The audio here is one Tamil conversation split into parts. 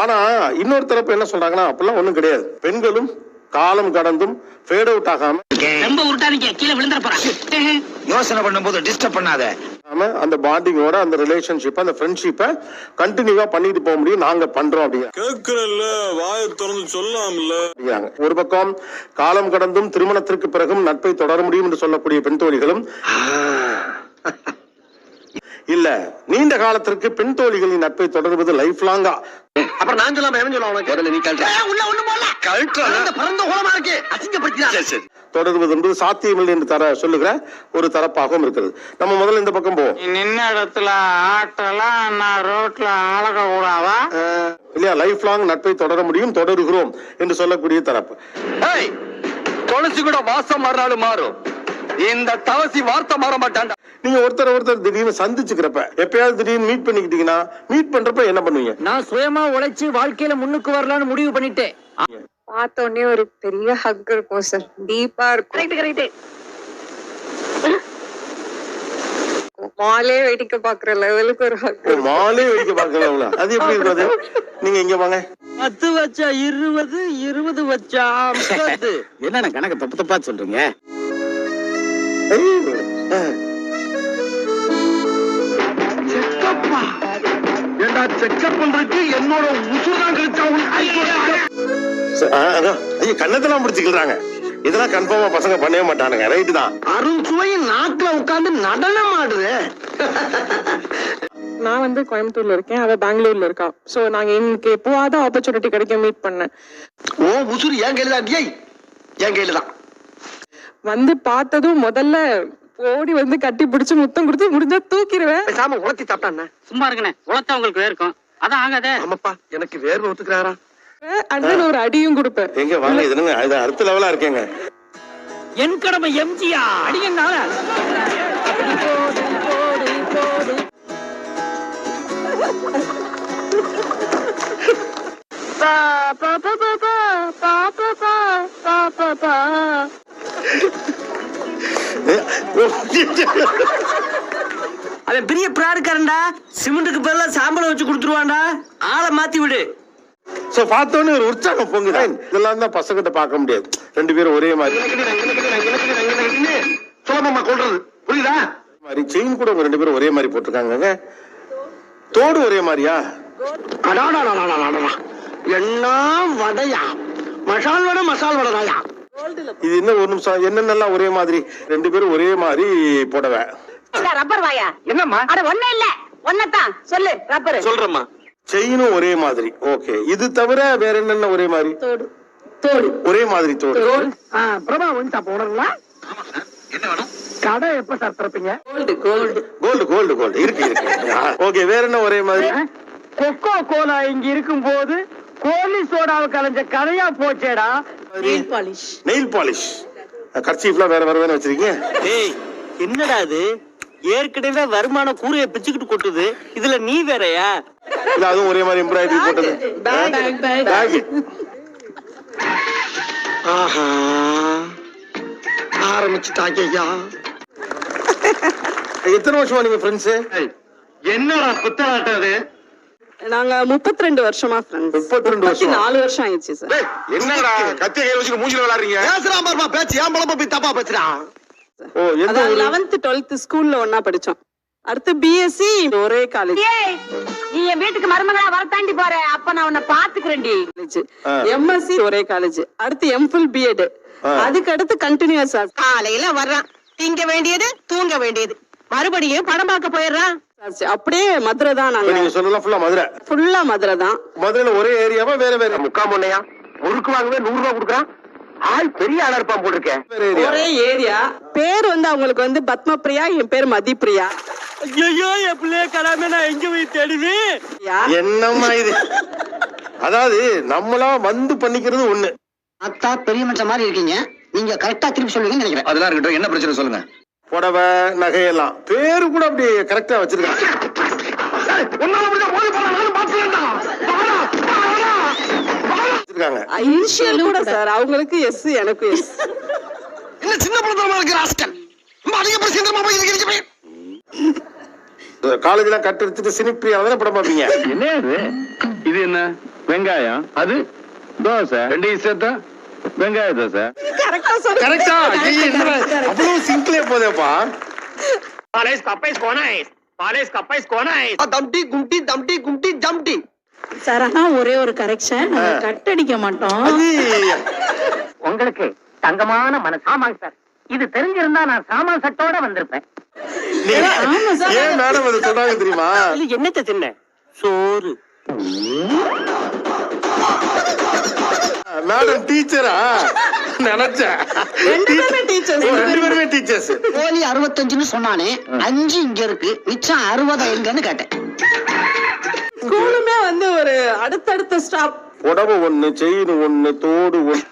ஆனா இன்னொரு தரப்பு என்ன சொல்றாங்கன்னா அப்படிலாம் ஒண்ணும் கிடையாது. பெண்களும் காலம் கடந்தும் ஃபேட் அவுட் ஆகாம ரொம்ப உருட்டாதீங்க. கீழே விழுந்துற யோசனை பண்ணும்போது டிஸ்டர்ப் பண்ணாத. அந்த பாண்டிங்கோட அந்த ரிலேஷன்ஷிப் அந்த ஃப்ரெண்ட்ஷிப்பை கண்டினியூவா பண்ணிட்டு போக முடியும். நாங்க பண்றோம் அப்படிங்கிறாங்க கேக்குறல்ல வாயை திறந்து சொல்லாம்ல அப்படிங்கிறாங்க. ஒரு பக்கம் காலம் கடந்தும் திருமணத்திற்கு பிறகும் நட்பை தொடர முடியும் என்று சொல்லக்கூடிய பெண் தோழிகளும் இல்ல நீண்ட காலத்திற்கு பெண் தோழிகளின் நட்பை தொடர்வது லைஃப் லாங்கா அப்புறம் நான் சொல்லாம எவன் சொல்லுவான் உனக்கு? முதல்ல நீ கழட்ட உள்ள ஒண்ணு போல கழட்ட பறந்த கோலமா இருக்கு. அசிங்கப்படுத்தினா சரி சரி. தொடர்வது என்பது சாத்தியமில்லை என்று தர சொல்லுகிற ஒரு தரப்பாகவும் இருக்கிறது. நம்ம முதல்ல இந்த பக்கம் போவோம். நின்ன இடத்துல ஆட்டெல்லாம் நான் ரோட்ல அழக அஹ், இல்லையா? லைஃப் லாங் நட்பை தொடர முடியும் தொடருகிறோம் என்று சொல்லக்கூடிய தரப்பு. ஏய் துளசி கூட வாசம் மாறினாலும் மாறும். இந்த தவசி வார்த்தை மாற மாட்டான்டா. நீங்க ஒருத்தர் ஒருத்தர் திடீர்னு சந்திச்சுக்கிறப்ப எப்பயாவது திடீர்னு மீட் பண்ணிக்கிட்டீங்கன்னா மீட் பண்றப்ப என்ன பண்ணுவீங்க? நான் சுயமா உழைச்சு வாழ்க்கையில முன்னுக்கு வரலாம்னு முடிவு பண்ணிட்டேன். பார்த்த உடனே ஒரு பெரிய ஹக் இருக்கும் சார் டீப்பா இருக்கும். கரெக்ட் கரெக்ட் மாலே வேடிக்கை பாக்குற லெவலுக்கு ஒரு ஹக் மாலே வெடிக்க பார்க்கலாம் அது எப்படி இருக்காது நீங்க இங்க வாங்க. பத்து வச்சா இருபது இருபது வச்சா என்னென்ன கணக்கு தப்பு தப்பா சொல்றீங்க? செக்அப் பண்றதுக்கு என்னோட உசுதான் கழிச்சா ச- அஹ், அதான். ஐயோ கண்ணத்தெல்லாம் பிடிச்சிக்கிறாங்க இதெல்லாம் கன்ஃபார்மா பசங்க பண்ணவே மாட்டானுங்க. ரைட்டு தான். அருண் சுவையின் நாக்குல உட்கார்ந்து நடனம் ஆடுது நான் வந்து கோயம்புத்தூர்ல இருக்கேன். அவ பெங்களூர்ல இருக்கா. சோ நாங்க எனக்கு எப்போவாவது ஆப்பர்ச்சுனிட்டி கிடைக்க மீட் பண்ணேன். ஓ உசுறு என் கையில தான் என் கையில தான். வந்து பார்த்ததும் முதல்ல ஓடி வந்து கட்டி பிடிச்சு முத்தம் கொடுத்து முடிஞ்சா தூக்கிடுவேன் பேசாம உலர்த்தி சாப்பிட்டானே சும்மா இருக்குண்ணே உழைச்சா உங்களுக்கு வேர்க்கும். அதான் ஆகாதே. ஆமாப்பா எனக்கு வேர்வை ஒத்துக்கிறாரா அண்ணன் ஒரு அடியும் கொடுப்பேன். எங்க வாங்க இது இது அடுத்த லெவலா இருக்கேங்க. என் கடமை எம்ஜிஆர். அடியனால அவன் பெரிய பிராடுக்காரன்டா சிமெண்ட்டுக்கு பதிலா சாம்பலை வச்சு கொடுத்துருவான்டா ஆளை மாத்தி விடு. சோ பார்த்தோன்னே ஒரு உற்சாகம் பொங்குது. இதெல்லாம் தான் பசங்கிட்ட பார்க்க முடியாது. ரெண்டு பேரும் ஒரே மாதிரி. சுலபமா கொள்றது புரியுதா? மாதிரி செயின் கூட ரெண்டு பேரும் ஒரே மாதிரி போட்டிருக்காங்க தோடு ஒரே மாதிரியா. என்ன வடையா? மசால் வடை மசால் வடையா இது என்ன ஒரு நிமிஷம். என்னென்னலாம் ஒரே மாதிரி? ரெண்டு பேரும் ஒரே மாதிரி போடவே. ரப்பர் வாயா? என்னம்மா? அட ஒண்ணு இல்ல. ஒன்னதான் சொல்லு ரப்பர் சொல்றேம்மா. செயினும் ஒரே மாதிரி. ஓகே. இது தவிர வேற என்னென்ன ஒரே மாதிரி? தோடு. தோடு. ஒரே மாதிரி தோடு. பிரபா வந்து போடல என்ன வேணும்? கடை எப்ப sir திறப்பீங்க? Gold gold. Gold gold gold. இருக்கு இருக்கு. ஓகே வேற என்ன ஒரே மாதிரி? கொக்கோ கோலா இங்க இருக்கும் போது கோலி சோடாவை கலைஞ்ச கதையா போச்சேடா. நெயில் பாலிஷ் கர்ச்சீஃப்லாம் வேற வேற வேற வச்சிருக்கீங்க? டேய் என்னடா இது ஏற்கனவே வருமான கூரைய பிச்சுக்கிட்டு கொட்டுது. இதுல நீ வேறயா? இல்ல அதுவும் ஒரே மாதிரி எம்ப்ராய்டரி போட்டது. பேக் ஆஹா. ஆரம்பிச்சுட்டாங்க ஐயா எத்தனை வருஷமா நீங்க ஃப்ரெண்ட்ஸ் என்னடா குத்தலாட்டம் அது? நாங்க முப்பத்தி ரெண்டு வருஷமா ஃப்ரெண்ட்ஸ் முப்பத்தி ரெண்டு வருஷம். நாலு வருஷம் ஆயிடுச்சு சார் என்னடா? கத்தி கையில வச்சுட்டு மூஞ்சில விளையாடுறீங்க? பேசுறான் பாருமா பேச்சு. ஏன் பழப்ப போய் தப்பா பேசுறா ஓ எந்த அதான் லெவன்த் டுவெல்த் ஸ்கூல்ல ஒன்னா படிச்சோம். அடுத்து பிஎஸ்சி ஒரே காலேஜ் நீ என் வீட்டுக்கு மருமகளா வரத்தாண்டி போற. அப்ப நான் உன்னை பாத்துக்கிறேன்டி ஆ. எம்எஸ்சி ஒரே காலேஜ் அடுத்து எம்ஃபில் பிஎட் அதுக்கு அடுத்து கண்டினியூஸ் காலையில வர்றான். திங்க வேண்டியது தூங்க வேண்டியது. மறுபடியும் படம் பார்க்க போயிடுறான். அப்படியே மதுரை தான் நாங்க. நீங்க சொல்லலாம் ஃபுல்லா மதுரை. ஃபுல்லா மதுரை தான். மதுரையில ஒரே ஏரியாவா வேற வேற. முக்கா முன்னையா முறுக்கு வாங்கவே நூறு ரூபாய் கொடுக்குறான் ஆள் பெரிய ஆளா இருப்பான் போட்டிருக்கேன் ஒரே ஏரியா பேர் வந்து அவங்களுக்கு வந்து பத்மபிரியா என் பேர் மதிப்பிரியா ஐயோ என் பிள்ளைய கலாமே நான் எங்க போய் தேடுவேன்? யா. என்னம்மா இது? அதாவது நம்மளா வந்து பண்ணிக்கிறது ஒண்ணு. அத்தா பெரிய மனுஷன் மாதிரி இருக்கீங்க. நீங்க கரெக்டா திருப்பி சொல்லுவீங்கன்னு நினைக்கிறேன். அதெல்லாம் இருக்கட்டும் என்ன பிரச்சனை சொல்லுங்க. புடவை நகையெல்லாம். பேரு கூட அப்படி கரெக்டா வச்சிருக்காங்க. வச்சிருக்காங்க. இனிஷியல் கூட சார் அவங்களுக்கு எஸ் எனக்கு எஸ் என்ன சின்ன பழத்தனமா இருக்கிற ஆஸ்கல்? ரொம்ப அதிக பிரச்சனை போய் இருக்கிறீங்க காலேஜ்ல கட் எடுத்துட்டு சினிப்பிரியா தானே படம் பார்ப்பீங்க? என்ன இது இது என்ன? வெங்காயம்? அது? தோசை? ரெண்டையும் சேர்த்தா? வெங்காய தோசை கரெக்டா அவ்வளவு சிங்க்லயே போதேப்பா. தம்டி கும்டி தம்டி கும்டி ஜம்டி சார் ஆனா ஒரே ஒரு கரெக்ஷன் கட்டடிக்க மாட்டோம். உங்களுக்கு தங்கமான மனசு ஆமாங்க சார். இது தெரிஞ்சிருந்தா நான் சாமான் சட்டோட வந்திருப்பேன். ஏன் மேடம் அதை சொன்னாங்க தெரியுமா? என்னத்தை தின்ன? சோறு. மேடம் டீச்சரா? நினைச்சேன். டீச்சர்ஸ். ஓ, ரெண்டு பேருமே டீச்சர்ஸ். கோழி அறுபத்தஞ்சுன்னு சொன்னானே அஞ்சு இங்க இருக்கு மிச்சம் அறுபது எங்கன்னு கேட்டேன். ஸ்கூலுமே வந்து ஒரு அடுத்தடுத்த ஸ்டாப். புடவை ஒண்ணு செயின் ஒண்ணு தோடு ஒண்ணு.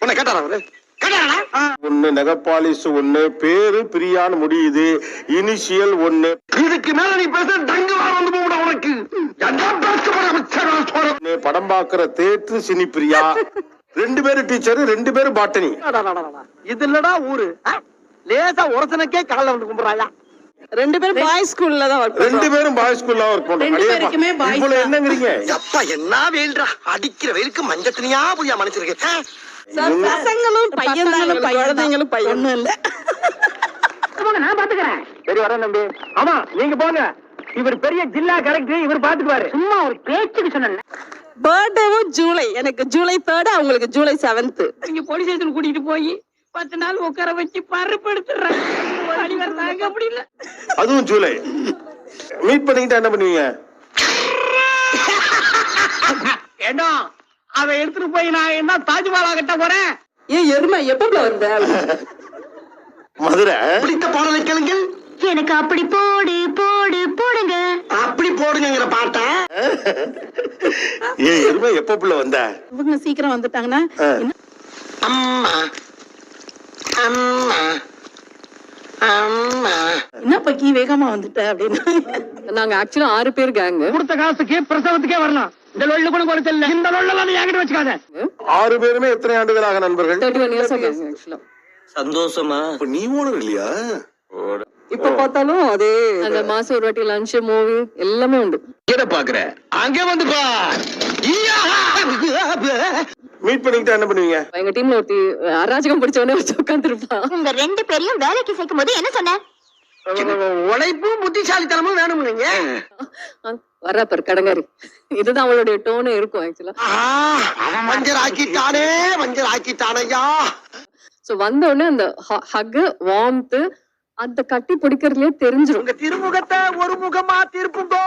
உன்னை கேட்டாரா அவரு? கேட்டாரா? ஒண்ணு நெகப்பாலிஸ் ஒண்ணு பேரு பிரியான்னு முடியுது. இனிஷியல் ஒண்ணு. இதுக்கு மேல நீ பேச டங்கு வர வந்து படம் பாக்குற தேற்று சினி பிரியா ரெண்டு பேரும் டீச்சர் ரெண்டு பேரும் பாட்டனி. இது இல்லடா ஊரு? லேசா ஒரசனுக்கே காலைல வந்து கும்பிடுறாயா ரெண்டு பேரும் பாய்ஸ் ஸ்கூல்ல தான் ஒர்க் ரெண்டு பேரும் பாய்ஸ் ஸ்கூல்ல ஒர்க் பண்றோம். ரெண்டு பேருக்குமே இப்போ தான். என்னங்கிறீங்க? அப்பா என்ன வெயில்டா அடிக்கிற வெயிலுக்கு மஞ்சள் துணியா புரியா மனுஷருக்கு சார் பசங்களும் பையன் தான் குழந்தைங்களும் பையன். ஒண்ணும் இல்ல. நான் பாத்துக்கிறேன். சரி வரேன் தம்பி. ஆமா நீங்க போங்க. இவர் பெரிய ஜில்லா கலெக்டர் இவர் பாத்துக்குவாரு சும்மா ஒரு பேச்சுக்கு சொன்னேன் பர்த்டேவும் ஜூலை எனக்கு ஜூலை தேர்ட் அவங்களுக்கு ஜூலை செவன்த் நீங்க போலீஸ் ஸ்டேஷன் கூட்டிட்டு போய் பத்து நாள் உட்கார வச்சு பருப்பு எடுத்துடுறாங்க அடிவர் தாங்க முடியல. அதுவும் ஜூலை மீட் பண்ணிக்கிட்டா என்ன பண்ணுவீங்க? ஏண்டா அதை எடுத்துட்டு போய் நான் என்ன தாஜ்மஹாலா கட்ட போறேன்? ஏன் எருமை எப்ப வந்த? மதுரை. பிடித்த பாடலை கேளுங்கள். எனக்கு அப்படி போடு போடு போடுங்க. அப்படி போடுங்கிற பாட்டை? ஏன் எருமை எப்ப புள்ள வந்த? இவங்க சீக்கிரம் வந்துட்டாங்கன்னா. அம்மா அம்மா வேகமா வந்துட்ட அப்படின்னு. நாங்க ஆக்சுவலா ஆறு பேர் கேங்கு கொடுத்த காசுக்கு பிரசவத்துக்கே வரலாம். இந்த கூட குறைச்சல இந்த லொள்ளெல்லாம் நீ என்கிட்ட வச்சுக்காத. ஆறு பேருமே எத்தனை ஆண்டுகளாக நண்பர்கள்? தேர்ட்டி ஒன் இயர்ஸ் ஆக்சுவலா சந்தோஷமா? இப்ப நீ ஓனர் இல்லையா? இப்ப பார்த்தாலும் அதே அந்த மாசம் ஒரு வாட்டி லஞ்ச் மூவி எல்லாமே உண்டு. எதை பாக்குற அங்க வந்து ஈயா! மீட் பண்ணிக்கிட்டா என்ன பண்ணுவீங்க? எங்க டீம்ல ஒருத்தி அராஜகம் பிடிச்சவனே வச்சு உட்காந்துருப்பா உங்க ரெண்டு பேரையும் வேலைக்கு சேர்க்கும் போது என்ன சொன்ன? உழைப்பும் புத்திசாலித்தனமும் வேணும் நீங்க? வர்றா பாரு கடங்காரி. இதுதான் அவளுடைய டோனே இருக்கும் ஆக்சுவலா மஞ்சள் ஆக்கிட்டானே மஞ்சள் ஆக்கிட்டானையா சோ வந்த உடனே அந்த ஹக் வார்ம்த் அந்த கட்டி பிடிக்கிறதுலயே தெரிஞ்சிரும். உங்க திருமுகத்தை ஒரு முகமா திருப்புங்கோ.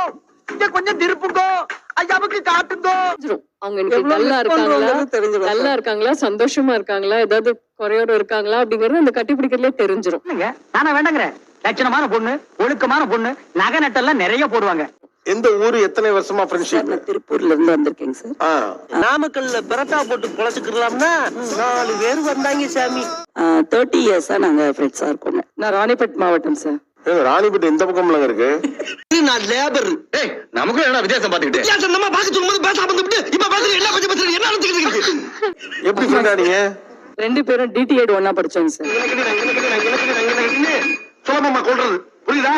இங்க கொஞ்சம் திருப்புங்கோ. ஐயாவுக்கு காட்டுங்கோ. அவங்க நல்லா இருக்காங்களா? நல்லா இருக்காங்களா? சந்தோஷமா இருக்காங்களா? ஏதாவது குறையோட இருக்காங்களா? அப்படிங்கறது அந்த கட்டி பிடிக்கிறதுலயே தெரிஞ்சிரும். நானா வேண்டாங்கிறேன். லட்சணமான பொண்ணு ஒழுக்கமான பொண்ணு நகை நட்டெல்லாம் நிறைய போடுவாங்க. எந்த ஊரு எத்தனை வருஷமா ஃப்ரெண்ட்ஷிப் திருப்பூர்ல இருந்து வந்திருக்கேங்க சார். ஆ. நாமக்கல்ல பரோட்டா போட்டு பொழைச்சுக்கலாம்னா நாலு பேர் வந்தாங்க சாமி. தேர்ட்டி இயர்ஸா நாங்க ஃப்ரெண்ட்ஸா இருக்கோங்க. நான் ராணிப்பேட் மாவட்டம் சார் ஏங்க, ராணிப்பேட்டை இந்த பக்கம்லங்க இருக்கு. நான் லேபர் ஏய் நமக்கும் என்ன வித்தியாசம் பாத்துக்கிட்டு? வித்தியாசம் நம்ம பார்க்க சொல்லும்போது பேசாம வந்துட்டு இப்ப பேசுறது என்ன கொஞ்சம் பேசுறது என்ன நடந்துக்கிட்டு எப்படி கொண்டாடிங்க ரெண்டு பேரும் டிடிஎட் ஒன்னா படிச்சோங்க சார் சுலபமா கொள்றது புரியுதா?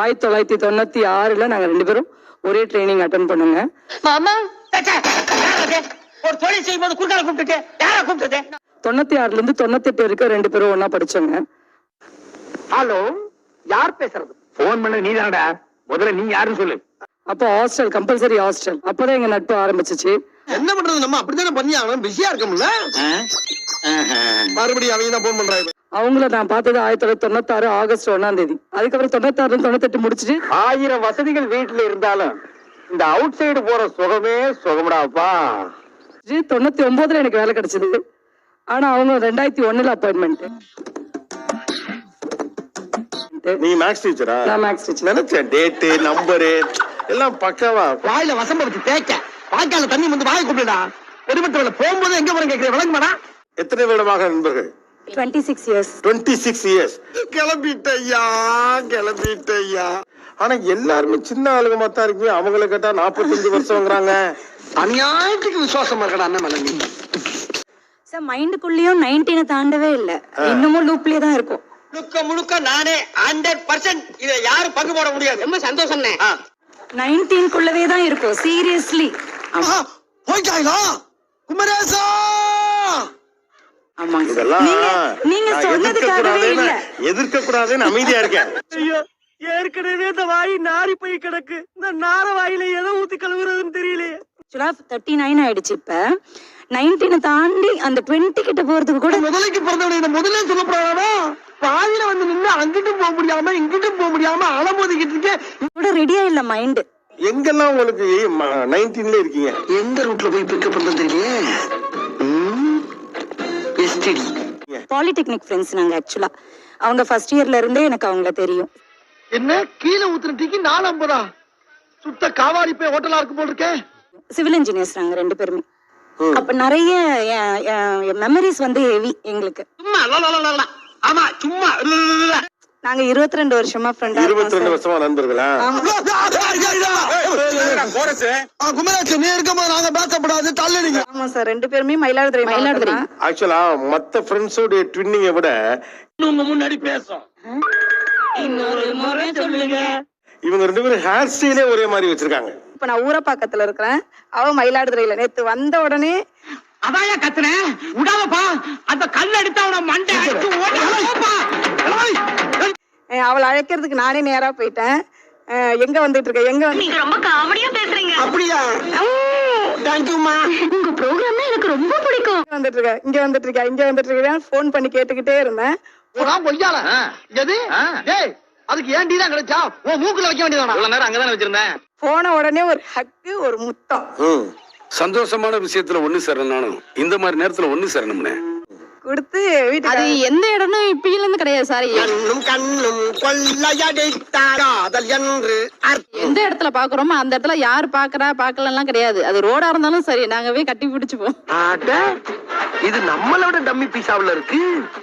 ஆயிரத்தி தொள்ளாயிரத்தி தொண்ணூத்தி ஆறுல நாங்க ரெண்டு பேரும் ஒரே ட்ரைனிங் அட்டன் பண்ணுங்க. மாமா? ஒரு தொழில் செய்யும் போது குறுக்கால கூப்பிட்டு யார கூப்பிட்டு தொண்ணூத்தி ஆறுல இருந்து தொண்ணூத்தி எட்டு வரைக்கும் ரெண்டு பேரும் ஒன்னா படிச்சோங்க ஹலோ யார் பேசுறது? போன் பண்ண நீ தானடா முதல்ல நீ யாருன்னு சொல்லு. அப்போ ஹாஸ்டல் கம்பல்சரி ஹாஸ்டல் அப்பதான் எங்க நட்பு ஆரம்பிச்சிச்சு. என்ன பண்றது? நம்ம அப்படித்தானே பண்ணி ஆகணும். பிஸியா இருக்கோம்ல மறுபடியும் அவங்க தான் போன் பண்றாங்க. அவங்கள நான் பார்த்தது ஆயிரத்தி தொள்ளாயிரத்தி தொண்ணூத்தி ஆறு ஆகஸ்ட் ஒன்னாம் தேதி. அதுக்கப்புறம் தொண்ணூத்தாறுல இருந்து தொண்ணூத்தெட்டு முடிச்சிட்டு ஆயிரம் வசதிகள் வீட்டுல இருந்தாலும் இந்த அவுட் சைடு போற சுகமே சுகம்டாப்பா. தொண்ணூத்தி ஒன்பதுல எனக்கு வேலை கிடைச்சது. ஆனா அவங்க ரெண்டாயிரத்தி ஒண்ணுல அப்பாயின்மெண்ட் நீ மேக்ஸ் டீச்சரா நான் மேக்ஸ் டீச்சர் நினைச்சேன். டேட்டு நம்பரு எல்லாம் பக்காவா? வாயில வசம்ப வச்சு தேய்க்க. வாய்க்கால தண்ணி வந்து வாயை கூப்பிடுடா பெருமட்டவள போகும்போது எங்க போறேன் கேட்கிறேன் விளங்குமாடா? எத்தனை வருடமாக நண்பர்கள்? Twenty six years twenty six years கிளம்பிட்டய்யா கிளம்பிட்டய்யா. ஆனா எல்லாருமே சின்ன ஆளுங்க தான் இருக்கீங்க. அவங்கள கேட்டா நாற்பத்தஞ்சு வருஷம்ங்கிறாங்க அநியாயத்துக்கு விசுவாசமா இருக்கடா அண்ணன் மேல நீ சார் மைண்டுக்குள்ளேயும் நைன்டீனை தாண்டவே இல்ல. இன்னமும் லூப்லயே தான் இருக்கும். முழுக்க முழுக்க நானே ஹண்ட்ரட் பர்சன்ட் இதை யாரும் பங்கு போட முடியாது. ரொம்ப சந்தோஷம் நைன்டீன்குள்ளவே தான் இருக்கும். சீரியஸ்லி. போயிட்டாங்களா குமரேசா! இதெல்லாம் நீங்க சொன்னதுக்காகவே இல்ல. எதிர்க்கக்கூடாதுன்னு அமைதியா இருக்கேன். ஐயோ ஏற்கனவே இந்த வாய் நாரி போய் கிடக்கு. இந்த நார வாயில எதை ஊத்தி கழுவுறதுன்னு தெரியலையே. ஆக்சுவலா தேர்ட்டி நைன் ஆயிடுச்சு இப்ப. நைன்டீனை தாண்டி அந்த டுவெண்ட்டி கிட்ட போறதுக்கு கூட முதலைக்கு பிறந்தவனை இந்த முதல்ல சொல்லப்படாதா பாதியில வந்து நின்று அங்கிட்டும் போக முடியாம இங்கிட்டும் போக முடியாம அலமோதிக்கிட்டு இருக்கேன். கூட ரெடியா இல்ல மைண்ட் எங்கெல்லாம் உங்களுக்கு நைன்டீன்ல இருக்கீங்க? எந்த ரூட்ல போய் பிக்கப் பண்றது தெரியலையே எஸ்டிடி பாலிடெக்னிக் ஃப்ரெண்ட்ஸ் நாங்க ஆக்சுவலா அவங்க ஃபர்ஸ்ட் இயர்ல இருந்தே எனக்கு அவங்கள தெரியும். என்ன? கீழே ஊத்துன டீக்கு நாலு ஐம்பதா? சுத்த காவாடி போய் ஹோட்டலா இருக்கு போல் இருக்கேன் சிவில் இன்ஜினியர்ஸ் நாங்க ரெண்டு பேருமே. அப்ப நிறைய மெமரிஸ் வந்து ஹெவி எங்களுக்கு. ஆமா சும்மா. நாங்க இருபத்தி ரெண்டு வருஷமா ஃப்ரெண்டா இருபத்தி ரெண்டு வருஷமா நண்பர்களா குமராட்சி நீ இருக்கும்போது நாங்க பேசப்படாது தள்ளுறீங்க. ஆமா சார் ரெண்டு பேருமே மயிலாடுதுறை மயிலாடுதுறை. ஆக்சுவலா மத்த ஃப்ரெண்ட்ஸோட ட்வின்னிங்க விட உங்க முன்னாடி பேசும். இன்னொரு முறை சொல்லுங்க. இவங்க ரெண்டு பேரும் ஹேர் ஸ்டைலே ஒரே மாதிரி வச்சிருக்காங்க. இப்ப நான் ஊரப்பாக்கத்துல இருக்கிறேன். அவ மயிலாடுதுறையில. நேத்து வந்த உடனே அதாயா கத்துறேன் விடாதப்பா அந்த கல் எடுத்து அவன மண்டை அவளை அழைக்கிறதுக்கு நானே நேரா போயிட்டேன். எங்க வந்துட்டு இருக்க? எங்க வந்து ரொம்ப காமெடியா பேசுறீங்க. அப்படியா? தேங்க்யூமா உங்க ப்ரோக்ராம் எனக்கு ரொம்ப பிடிக்கும். இங்க வந்துட்டு இருக்க இங்க வந்துட்டு இருக்க இங்க வந்துட்டு இருக்கேன். ஃபோன் பண்ணி கேட்டுக்கிட்டே இருந்தேன். பொய்யால. எது? அதுக்கு ஏன் டீ தான் கிடைச்சா? உன் மூக்குல வைக்க வேண்டியதானா இவ்வளவு நேரம் அங்கதானே வச்சிருந்தேன். போன உடனே ஒரு ஹக்கு ஒரு முத்தம். ம் சந்தோஷமான விஷயத்துல ஒண்ணு சேரணும் இந்த மாதிரி நேரத்துல ஒண்ணு சேரணும்னே. கொடுத்து அது எந்த இடம்னு இப்பயில இருந்து கிடையாது சார் கண்ணும் கண்ணும் கொள்ளையடித்தார் காதல் என்று எந்த இடத்துல பாக்குறோமோ அந்த இடத்துல யார் பாக்குறா பாக்கலாம் கிடையாது. அது ரோடா இருந்தாலும் சரி நாங்க போய் கட்டி பிடிச்சுப்போம். ஆட்ட இது நம்மளோட டம்மி பீஸாவுல இருக்கு.